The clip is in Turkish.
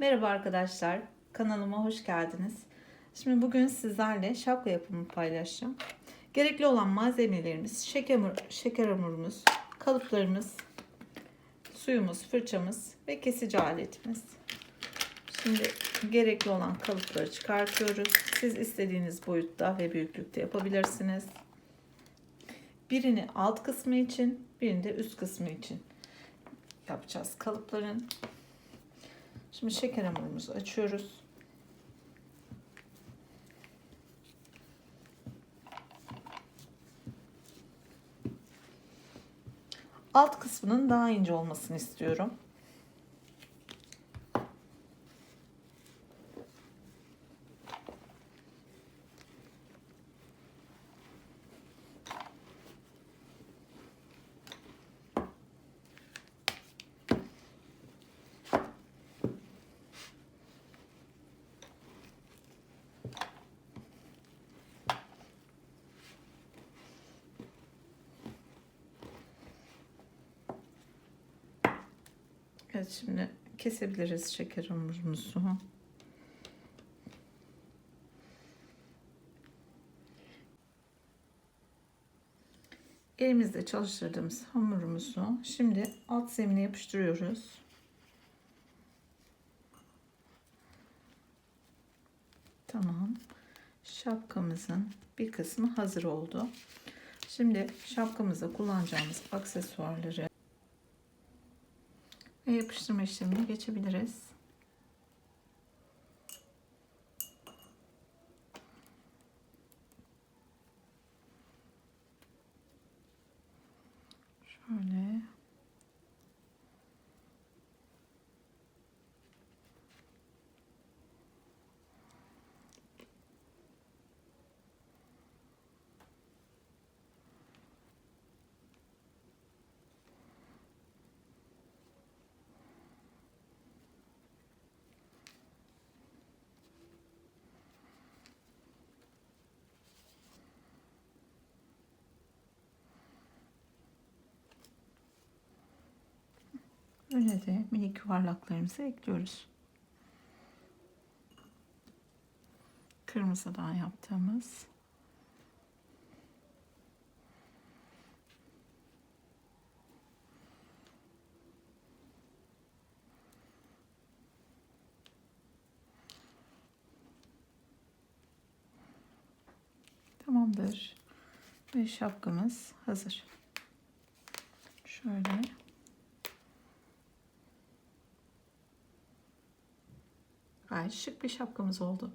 Merhaba arkadaşlar, kanalıma hoş geldiniz. Şimdi bugün sizlerle şapka yapımı paylaşacağım. Gerekli olan malzemelerimiz şeker, şeker hamurumuz, kalıplarımız, suyumuz, fırçamız ve kesici aletimiz. Şimdi gerekli olan kalıpları çıkartıyoruz. Siz istediğiniz boyutta ve büyüklükte yapabilirsiniz. Birini alt kısmı için, birini de üst kısmı için yapacağız kalıpların. Şimdi şeker hamurumuzu açıyoruz. Alt kısmının daha ince olmasını istiyorum. Evet şimdi kesebiliriz şeker hamurumuzu. Elimizde çalıştırdığımız hamurumuzu şimdi alt zemine yapıştırıyoruz. Tamam. Şapkamızın bir kısmı hazır oldu. Şimdi şapkamızda kullanacağımız aksesuarları ve yapıştırma işlemine geçebiliriz. Şöyle. Öyle de minik yuvarlaklarımızı ekliyoruz. Kırmızıdan yaptığımız Tamamdır. Ve şapkamız hazır. Şöyle Gayet şık bir şapkamız oldu.